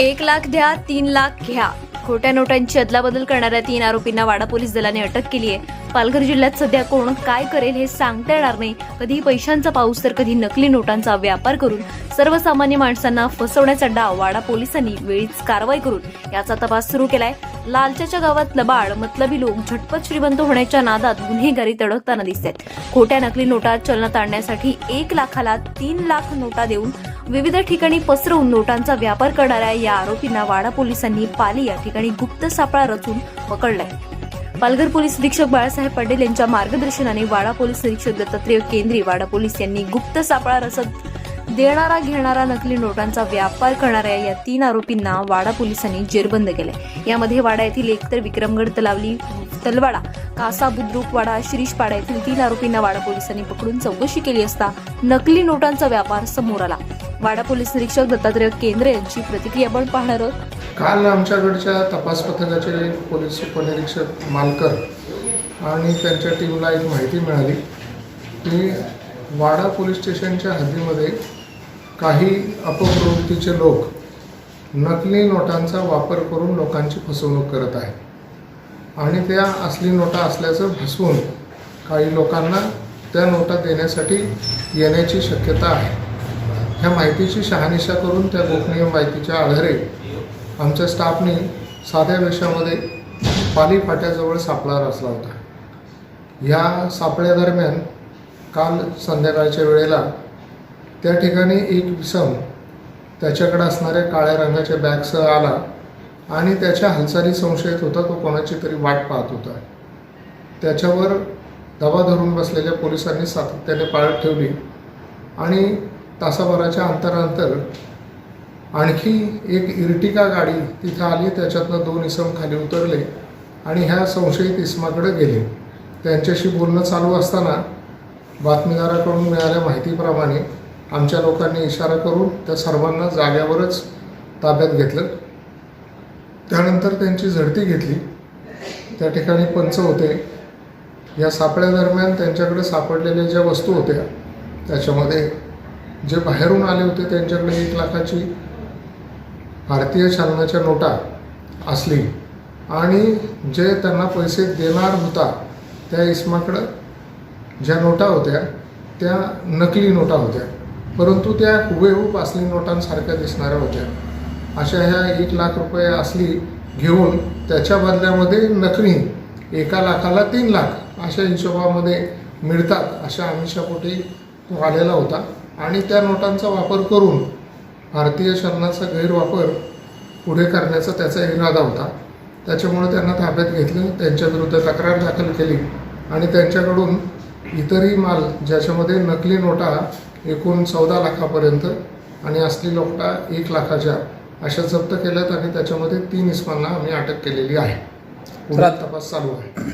एक लाख द्या तीन लाख घ्या. खोट्या नोटांची अदलाबदल करणाऱ्या तीन आरोपींना वाडा पोलीस दलाने अटक केली आहे. पालघर जिल्ह्यात सध्या कोण काय करेल हे सांगता येणार नाही. कधी पैशांचा पाऊस तर कधी नकली नोटांचा व्यापार करून सर्वसामान्य माणसांना फसवण्याचा डाव वाडा पोलिसांनी वेळीच कारवाई करून याचा तपास सुरू केलाय. लालच्याच्या गावात लबाड मतलबी लोक झटपट श्रीमंत होण्याच्या नादात गुन्हेगारी तडकताना दिसत आहेत. खोट्या नकली नोटा चलनात आणण्यासाठी एक लाखाला तीन लाख नोटा देऊन विविध ठिकाणी पसरवून नोटांचा व्यापार करणाऱ्या या आरोपींना वाडा पोलिसांनी पाली या ठिकाणी गुप्त सापळा रचून पकडलाय. पालघर पोलीस अधीक्षक बाळासाहेब पटेल यांच्या मार्गदर्शनाने वाडा पोलीस अधीक्षक दत्तात्रेय केंद्री वाडा पोलीस यांनी गुप्त सापळा रचत देणारा घेणारा नकली नोटांचा व्यापार करणाऱ्या या तीन आरोपींना वाडा पोलिसांनी जेरबंद केले यामध्ये वाडा येथील एकतर विक्रमगड तलावली तलवाडा कासा बुद्रुक वाडा शिरीषपाडा येथील तीन आरोपींना वाडा पोलिसांनी पकडून चौकशी केली असता नकली नोटांचा व्यापार समोर आला. वाडा पोलीस निरीक्षक दत्तात्रय केंद्रे यांची प्रतिक्रिया आपण पाहणार आहोत. काल आमच्याकडच्या तपास पथकाचे पोलीस उपनिरीक्षक मालकर आणि त्यांच्या टीमला एक माहिती मिळाली की वाडा पोलीस स्टेशनच्या हद्दीमध्ये काही अपप्रवृत्तीचे लोक नकली नोटांचा वापर करून लोकांची फसवणूक करत आहे आणि त्या असली नोटा असल्याचं भासवून काही लोकांना त्या नोटा देण्यासाठी येण्याची शक्यता आहे. ह्या माहितीची शहानिशा करून त्या गोपनीय माहितीच्या आधारे आमच्या स्टाफने साध्या वेशामध्ये पाली फाट्याजवळ सापळा रचला होता. ह्या सापळ्यादरम्यान काल संध्याकाळच्या वेळेला त्या ठिकाणी एक विसम त्याच्याकडे असणाऱ्या काळ्या रंगाच्या बॅगसह आला आणि त्याच्या हालचाली संशयित होता तो कोणाची तरी वाट पाहत होता. त्याच्यावर दबा धरून बसलेल्या पोलिसांनी सातत्याने पाळत ठेवली आणि तासाभराच्या अंतरानंतर आणखी एक इर्टिका गाडी तिथं आली त्याच्यातनं दोन इसम खाली उतरले आणि ह्या संशयित इसमाकडे गेले. त्यांच्याशी बोलणं चालू असताना बातमीदाराकडून मिळाल्या माहितीप्रमाणे आमच्या लोकांनी इशारा करून त्या सर्वांना जाग्यावरच ताब्यात घेतलं. त्यानंतर त्यांची झडती घेतली. त्या ठिकाणी पंच होते. या सापळ्यादरम्यान त्यांच्याकडे सापडलेल्या ज्या वस्तू होत्या त्याच्यामध्ये जे बाहेरून आले होते त्यांच्याकडे एक लाखाची भारतीय चलनाच्या नोटा असली आणि जे त्यांना पैसे देणार होता त्या इस्माकडं ज्या नोटा होत्या त्या नकली नोटा होत्या. परंतु त्या हुबेहूब असली नोटांसारख्या दिसणाऱ्या होत्या. अशा ह्या एक लाख रुपये असली घेऊन त्याच्या बदल्यामध्ये नकली एका लाखाला तीन लाख अशा हिशोबामध्ये मिळतात अशा आमिषापोटी तो आलेला होता. आणि त्या नोटांचा वापर करून भारतीय चलनाचा गैरवापर पुढे करण्याचा त्याचा इरादा होता. त्याच्यामुळे त्यांना ताब्यात घेतलं त्यांच्याविरुद्ध तक्रार दाखल केली आणि त्यांच्याकडून इतरही माल ज्याच्यामध्ये नकली नोटा एकूण चौदा लाखापर्यंत आणि असली नोटा एक लाखाच्या अशा जप्त केल्यात आणि त्याच्यामध्ये तीन इस्मांना आम्ही अटक केलेली आहे. पुढे तपास चालू आहे.